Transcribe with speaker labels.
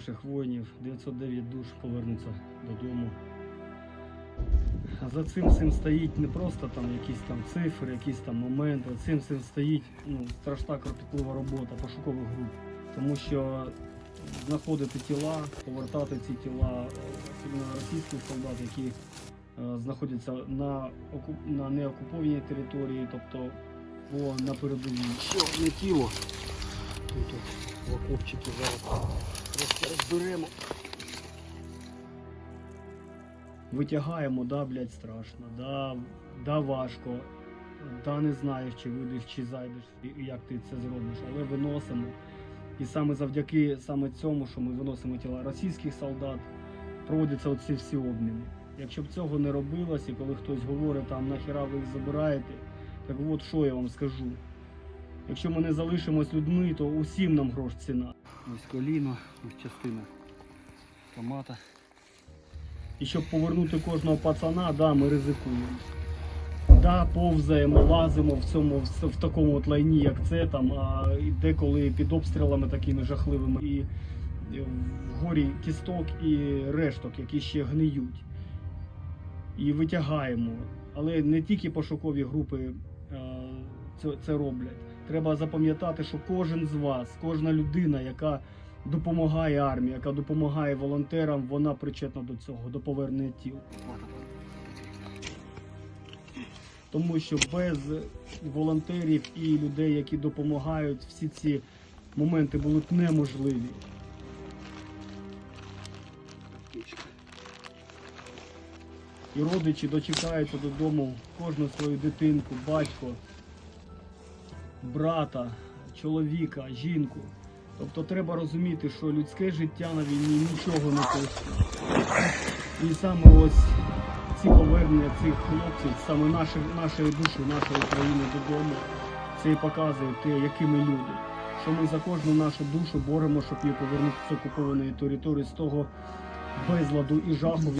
Speaker 1: наших воїнів, 909 душ повернуться додому. За цим всім стоїть не просто там якісь там цифри, якісь там моменти. Цим всім стоїть ну, страшна кропітлива робота пошукових груп. Тому що знаходити тіла, повертати ці тіла, е, особливо російських солдат, які е, знаходяться на, на неокупованій території, тобто по на передовій. Ще одне тіло. Тут в окопчики зараз трошки розберемо. Витягаємо, да, блядь, страшно, да, да важко, да не знаєш, чи вийдеш, чи зайдеш, і як ти це зробиш, але виносимо. І саме завдяки саме цьому, що ми виносимо тіла російських солдат, проводяться оці всі обміни. Якщо б цього не робилось, і коли хтось говорить, там нахіра ви їх забираєте, так от що я вам скажу. Якщо ми не залишимось людьми, то усім нам грош ціна. Ось коліно, ось частина томата. І щоб повернути кожного пацана, да, ми ризикуємо. Да, повзаємо, лазимо в цьому в, в такому от лайні, як це там, а деколи під обстрілами такими жахливими, і, в горі кісток і решток, які ще гниють. І витягаємо. Але не тільки пошукові групи це, це роблять. Треба запам'ятати, що кожен з вас, кожна людина, яка допомагає армії, яка допомагає волонтерам, вона причетна до цього, до повернення тіл. Тому що без волонтерів і людей, які допомагають, всі ці моменти будуть неможливі. І родичі дочекаються додому кожну свою дитинку, батько, брата, чоловіка, жінку. Тобто треба розуміти, що людське життя на війні нічого не коштує. І саме ось ці повернення цих хлопців, саме наші, нашої душі, нашої країни додому, це і показує те, які ми люди. Що ми за кожну нашу душу боремося, щоб її повернути з окупованої території, з того безладу і жаху,